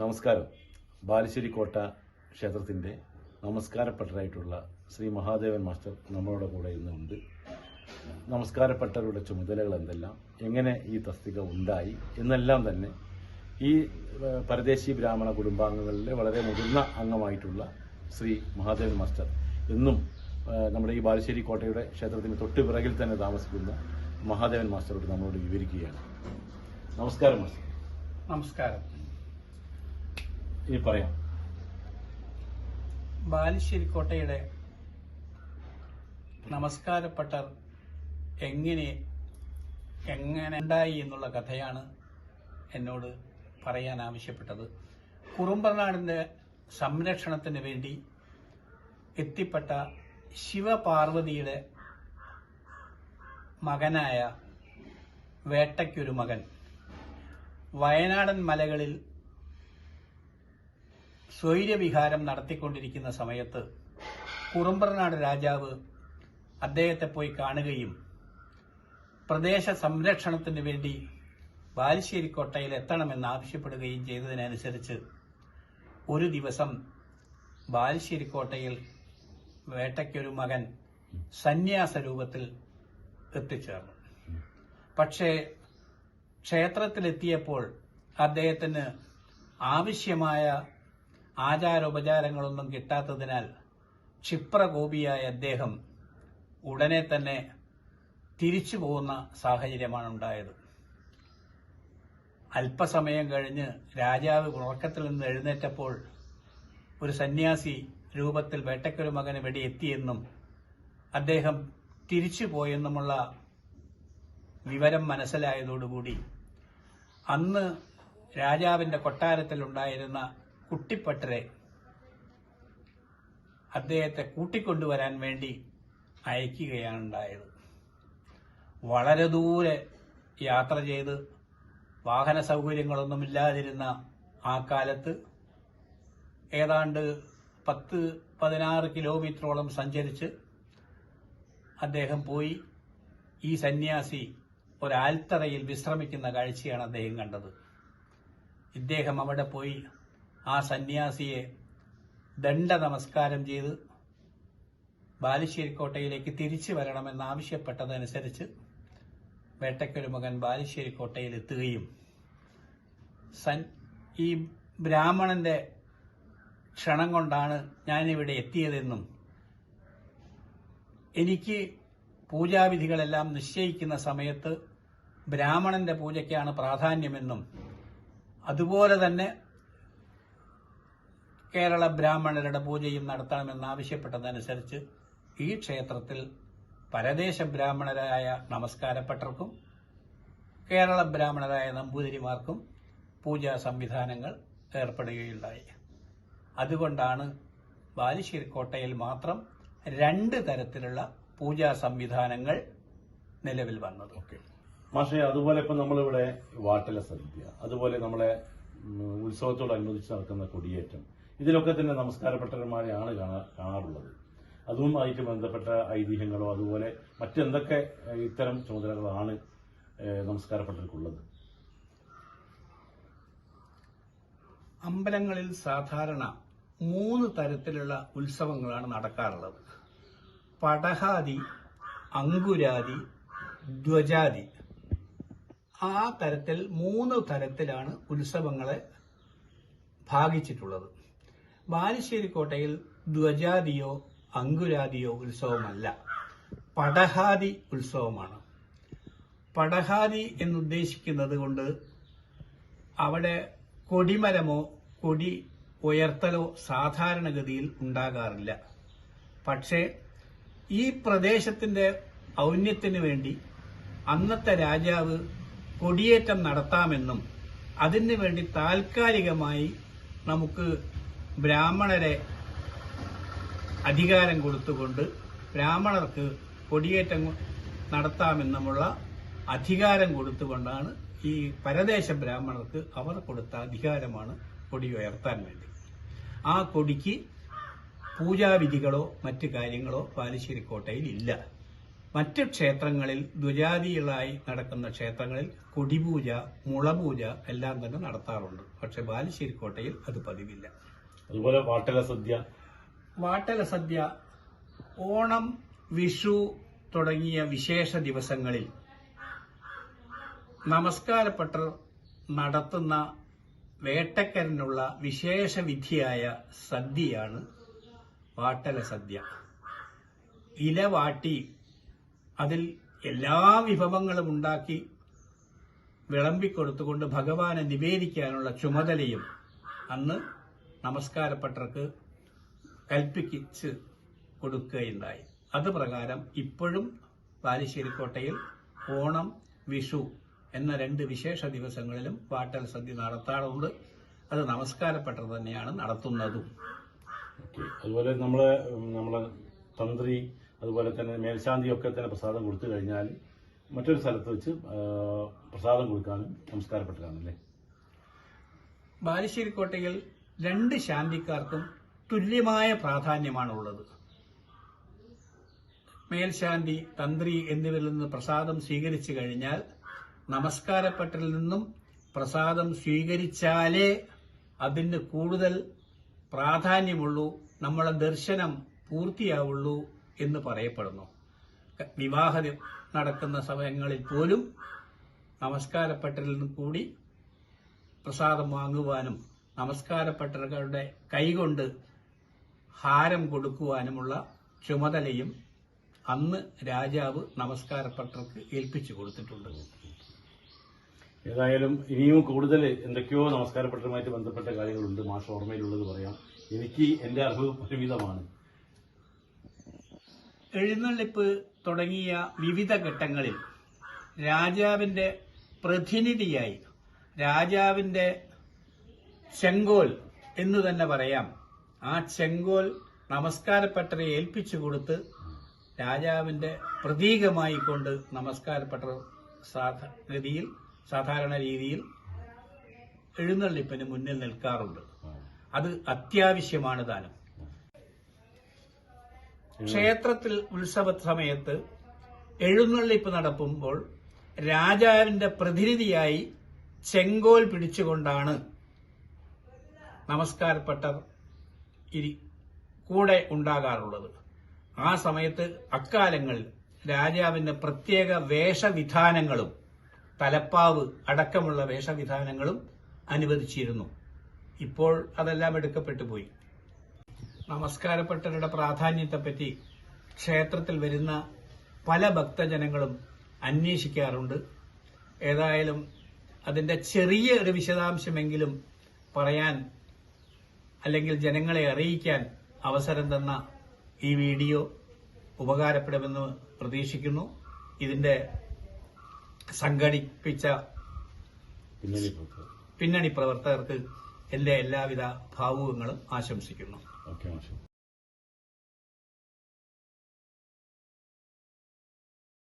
നമസ്കാരം. ബാലുശ്ശേരി കോട്ട ക്ഷേത്രത്തിന്റെ നമസ്കാരപ്പെട്ടരായിട്ടുള്ള ശ്രീ മഹാദേവൻ മാസ്റ്റർ നമ്മളുടെ കൂടെ ഇന്നുണ്ട്. നമസ്കാരപ്പെട്ടവരുടെ ചുമതലകൾ എന്തെല്ലാം? എങ്ങനെ ഈ തസ്തിക ഉണ്ടായി? എന്നെല്ലാം തന്നെ ഈ പരദേശി ബ്രാഹ്മണ കുടുംബാംഗങ്ങളിലെ വളരെ മുതിർന്ന അംഗമായിട്ടുള്ള ശ്രീ മഹാദേവൻ മാസ്റ്റർ എന്നും നമ്മുടെ ഈ ബാലുശ്ശേരി കോട്ടയുടെ ക്ഷേത്രത്തിന് തൊട്ട് പിറകിൽ തന്നെ താമസിക്കുന്ന മഹാദേവൻ മാസ്റ്ററോട് നമ്മളോട് വിവരിക്കുകയാണ്. നമസ്കാരം മാസ്റ്റർ. നമസ്കാരം. ഇനി പറയാം. ബാലുശ്ശേരി കോട്ടയുടെ നമസ്കാരപ്പെട്ടർ എങ്ങനെ എങ്ങനെ ഉണ്ടായി എന്നുള്ള കഥയാണ് എന്നോട് പറയാൻ ആവശ്യപ്പെട്ടത്. കുറുമ്പനാടിന്റെ സംരക്ഷണത്തിന് വേണ്ടി എത്തിപ്പെട്ട ശിവപാർവതിയുടെ മകനായ വേട്ടയ്ക്കൊരു മകൻ. വയനാടൻ മലകളിൽ സ്വൈര്യവിഹാരം നടത്തിക്കൊണ്ടിരിക്കുന്ന സമയത്ത് കുറുമ്പറനാട് രാജാവ് അദ്ദേഹത്തെ പോയി കാണുകയും പ്രദേശ സംരക്ഷണത്തിന് വേണ്ടി ബാലുശ്ശേരി കോട്ടയിൽ എത്തണമെന്ന് ആവശ്യപ്പെടുകയും ചെയ്തതിനനുസരിച്ച് ഒരു ദിവസം ബാലുശ്ശേരി കോട്ടയിൽ വേട്ടയ്ക്കൊരു മകൻ സന്യാസ രൂപത്തിൽ എത്തിച്ചേർന്നു. പക്ഷേ ക്ഷേത്രത്തിലെത്തിയപ്പോൾ അദ്ദേഹത്തിന് ആവശ്യമായ ആചാരോപചാരങ്ങളൊന്നും കിട്ടാത്തതിനാൽ ക്ഷിപ്രകോപിയായ അദ്ദേഹം ഉടനെ തന്നെ തിരിച്ചു പോകുന്ന സാഹചര്യമാണ് ഉണ്ടായത്. അല്പസമയം കഴിഞ്ഞ് രാജാവ് ഉറക്കത്തിൽ നിന്ന് എഴുന്നേറ്റപ്പോൾ ഒരു സന്യാസി രൂപത്തിൽ വേട്ടക്കൊരു മകന് വെടി എത്തിയെന്നും അദ്ദേഹം തിരിച്ചു പോയെന്നുമുള്ള വിവരം മനസ്സിലായതോടുകൂടി അന്ന് രാജാവിന്റെ കൊട്ടാരത്തിലുണ്ടായിരുന്ന കുട്ടിപ്പട്ടരെ അദ്ദേഹത്തെ കൂട്ടിക്കൊണ്ടുവരാൻ വേണ്ടി അയക്കുകയാണ് ഉണ്ടായത് വളരെ ദൂരെ യാത്ര ചെയ്ത് വാഹന സൗകര്യങ്ങളൊന്നുമില്ലാതിരുന്ന ആ കാലത്ത് ഏതാണ്ട് പത്ത് പതിനാറ് കിലോമീറ്ററോളം സഞ്ചരിച്ച് അദ്ദേഹം പോയി. ഈ സന്യാസി ഒരാൽത്തറയിൽ വിശ്രമിക്കുന്ന കാഴ്ചയാണ് അദ്ദേഹം കണ്ടത്. ഇദ്ദേഹം അവിടെ പോയി ആ സന്യാസിയെ ദണ്ഡ നമസ്കാരം ചെയ്ത് ബാലുശ്ശേരിക്കോട്ടയിലേക്ക് തിരിച്ചു വരണമെന്നാവശ്യപ്പെട്ടതനുസരിച്ച് വേട്ടയ്ക്കൊരു മകൻ ബാലുശ്ശേരിക്കോട്ടയിൽ എത്തുകയും സൻ ഈ ബ്രാഹ്മണന്റെ ക്ഷണം കൊണ്ടാണ് ഞാനിവിടെ എത്തിയതെന്നും എനിക്ക് പൂജാവിധികളെല്ലാം നിശ്ചയിക്കുന്ന സമയത്ത് ബ്രാഹ്മണന്റെ പൂജയ്ക്കാണ് പ്രാധാന്യമെന്നും അതുപോലെ തന്നെ കേരള ബ്രാഹ്മണരുടെ പൂജയും നടത്തണമെന്നാവശ്യപ്പെട്ടതനുസരിച്ച് ഈ ക്ഷേത്രത്തിൽ പരദേശ ബ്രാഹ്മണരായ നമസ്കാരപ്പെട്ടർക്കും കേരള ബ്രാഹ്മണരായ നമ്പൂതിരിമാർക്കും പൂജാ സംവിധാനങ്ങൾ ഏർപ്പെടുകയുണ്ടായി. അതുകൊണ്ടാണ് ബാലുശ്ശേരി കോട്ടയിൽ മാത്രം രണ്ട് തരത്തിലുള്ള പൂജാ സംവിധാനങ്ങൾ നിലവിൽ വന്നത്. ഓക്കെ. മാഷെ അതുപോലെ ഇപ്പം നമ്മളിവിടെ വാട്ടല സദ്യ അതുപോലെ നമ്മളെ ഉത്സവത്തോടനുബന്ധിച്ച് നടക്കുന്ന കൊടിയേറ്റം ഇതിലൊക്കെ തന്നെ നമസ്കാരപ്പെട്ടവന്മാരെയാണ് കാണാ കാണാറുള്ളത്. അതുമായിട്ട് ബന്ധപ്പെട്ട ഐതിഹ്യങ്ങളോ അതുപോലെ മറ്റെന്തൊക്കെ ഇത്തരം ചുമതലകളാണ് നമസ്കാരപ്പെട്ടവർക്കുള്ളത് അമ്പലങ്ങളിൽ സാധാരണ മൂന്ന് തരത്തിലുള്ള ഉത്സവങ്ങളാണ് നടക്കാറുള്ളത്. പടഹാദി അങ്കുരാദി ധ്വജാദി. ആ തരത്തിൽ മൂന്ന് തരത്തിലാണ് ഉത്സവങ്ങളെ ഭാഗിച്ചിട്ടുള്ളത്. ബാലുശ്ശേരി കോട്ടയിൽ ധ്വജാദിയോ അങ്കുരാദിയോ ഉത്സവമല്ല. പടഹാദി ഉത്സവമാണ്. പടഹാദി എന്നുദ്ദേശിക്കുന്നത് കൊണ്ട് അവിടെ കൊടിമരമോ കൊടി ഉയർത്തലോ സാധാരണഗതിയിൽ ഉണ്ടാകാറില്ല. പക്ഷേ ഈ പ്രദേശത്തിന്റെ ഔന്നത്യത്തിന് വേണ്ടി അന്നത്തെ രാജാവ് കൊടിയേറ്റം നടത്താമെന്നും അതിനു വേണ്ടി താൽക്കാലികമായി നമുക്ക് ബ്രാഹ്മണരെ അധികാരം കൊടുത്തുകൊണ്ട് ബ്രാഹ്മണർക്ക് കൊടിയേറ്റം നടത്താമെന്നുമുള്ള അധികാരം കൊടുത്തുകൊണ്ടാണ് ഈ പരദേശ ബ്രാഹ്മണർക്ക് അവർ കൊടുത്ത അധികാരമാണ് കൊടി ഉയർത്താൻ വേണ്ടി. ആ കൊടിക്ക് പൂജാവിധികളോ മറ്റു കാര്യങ്ങളോ കോട്ടയിൽ ഇല്ല മറ്റ് ക്ഷേത്രങ്ങളിൽ ദ്വജാതികളായി നടക്കുന്ന ക്ഷേത്രങ്ങളിൽ കൊടിപൂജ മുളപൂജ എല്ലാം തന്നെ നടത്താറുണ്ട്. പക്ഷെ ബാലുശ്ശേരി കോട്ടയിൽ അത് പതിവില്ല. അതുപോലെ വാട്ടല സദ്യ. വാട്ടല സദ്യ ഓണം വിഷു തുടങ്ങിയ വിശേഷ ദിവസങ്ങളിൽ നമസ്കാരപ്പെട്ടർ നടത്തുന്ന വേട്ടക്കരനുള്ള വിശേഷ വിധിയായ സദ്യയാണ് വാട്ടല സദ്യ. ഇല വാട്ടി അതിൽ എല്ലാ വിഭവങ്ങളും ഉണ്ടാക്കി വിളമ്പിക്കൊടുത്തുകൊണ്ട് ഭഗവാനെ നിവേദിക്കാനുള്ള ചുമതലയും അന്ന് നമസ്കാരപ്പെട്ടർക്ക് കൽപ്പിച്ച് കൊടുക്കുകയുണ്ടായി. അത് പ്രകാരം ഇപ്പോഴും ബാലുശ്ശേരിക്കോട്ടയിൽ ഓണം വിഷു എന്ന രണ്ട് വിശേഷ ദിവസങ്ങളിലും വാട്ടൽ സദ്യ നടത്താറുണ്ട്. അത് നമസ്കാരപ്പെട്ടർ തന്നെയാണ് നടത്തുന്നതും. അതുപോലെ നമ്മളെ ഉം, നമ്മളെ തന്ത്രി അതുപോലെ തന്നെ മേൽശാന്തിയൊക്കെ തന്നെ പ്രസാദം കൊടുത്തു കഴിഞ്ഞാൽ മറ്റൊരു സ്ഥലത്ത് വെച്ച് പ്രസാദം കൊടുക്കാനും നമസ്കാരപ്പെട്ടതാണല്ലേ ബാലുശ്ശേരിക്കോട്ടയിൽ രണ്ട് ശാന്തിക്കാർക്കും തുല്യമായ പ്രാധാന്യമാണുള്ളത്. മേൽശാന്തി തന്ത്രി എന്നിവരിൽ നിന്ന് പ്രസാദം സ്വീകരിച്ചു കഴിഞ്ഞാൽ നമസ്കാരപ്പെട്ടിൽ നിന്നും പ്രസാദം സ്വീകരിച്ചാലേ അതിന് കൂടുതൽ പ്രാധാന്യമുള്ളൂ നമ്മളെ ദർശനം പൂർത്തിയാവുള്ളൂ എന്ന് പറയപ്പെടുന്നു. വിവാഹ നടക്കുന്ന സമയങ്ങളിൽ പോലും നമസ്കാരപ്പെട്ടിൽ നിന്നും കൂടി പ്രസാദം വാങ്ങുവാനും നമസ്കാരപ്പെട്ടവരുടെ കൈകൊണ്ട് ഹാരം കൊടുക്കുവാനുമുള്ള ചുമതലയും അന്ന് രാജാവ് നമസ്കാരപ്പെട്ടവർക്ക് ഏൽപ്പിച്ചു കൊടുത്തിട്ടുണ്ട്. ഏതായാലും ഇനിയും കൂടുതൽ എന്തൊക്കെയോ നമസ്കാരപ്പെട്ടവരുമായിട്ട് ബന്ധപ്പെട്ട കാര്യങ്ങളുണ്ട്. മാഷ ഓർമ്മയിലുള്ളത് പറയാം. എനിക്ക് എന്റെ അറിവ് പരിമിതമാണ്. എഴുന്നള്ളിപ്പ് തുടങ്ങിയ വിവിധ ഘട്ടങ്ങളിൽ രാജാവിന്റെ പ്രതിനിധിയായി രാജാവിന്റെ ചെങ്കോൽ എന്ന് തന്നെ പറയാം. ആ ചെങ്കോൽ നമസ്കാരപ്പെട്ടരെ ഏൽപ്പിച്ചു കൊടുത്ത് രാജാവിന്റെ പ്രതീകമായി കൊണ്ട് നമസ്കാരപ്പെട്ടർ ഗതിയിൽ സാധാരണ രീതിയിൽ എഴുന്നള്ളിപ്പിന് മുന്നിൽ നിൽക്കാറുണ്ട്. അത് അത്യാവശ്യമാണ് താനും. ക്ഷേത്രത്തിൽ ഉത്സവ സമയത്ത് എഴുന്നള്ളിപ്പ് നടത്തുമ്പോൾ രാജാവിന്റെ പ്രതിനിധിയായി ചെങ്കോൽ പിടിച്ചുകൊണ്ടാണ് നമസ്കാരപ്പെട്ടർ ഇരി കൂടെ ഉണ്ടാകാറുള്ളത്. ആ സമയത്ത് അക്കാലങ്ങളിൽ രാജാവിന്റെ പ്രത്യേക വേഷവിധാനങ്ങളും തലപ്പാവ് അടക്കമുള്ള വേഷവിധാനങ്ങളും അനുവദിച്ചിരുന്നു. ഇപ്പോൾ അതെല്ലാം എടുക്കപ്പെട്ടു പോയി. നമസ്കാരപ്പെട്ടവരുടെ പ്രാധാന്യത്തെപ്പറ്റി ക്ഷേത്രത്തിൽ വരുന്ന പല ഭക്തജനങ്ങളും അന്വേഷിക്കാറുണ്ട്. ഏതായാലും അതിന്റെ ചെറിയ ഒരു വിശദാംശമെങ്കിലും പറയാൻ അല്ലെങ്കിൽ ജനങ്ങളെ അറിയിക്കാൻ അവസരം തന്ന ഈ വീഡിയോ ഉപകാരപ്പെടുമെന്ന് പ്രതീക്ഷിക്കുന്നു. ഇതിന്റെ സംഘടിപ്പിച്ച പിന്നണി പ്രവർത്തകർ പിന്നണി പ്രവർത്തകർക്ക് എന്റെ എല്ലാവിധ ഭാവുകങ്ങളും ആശംസിക്കുന്നു.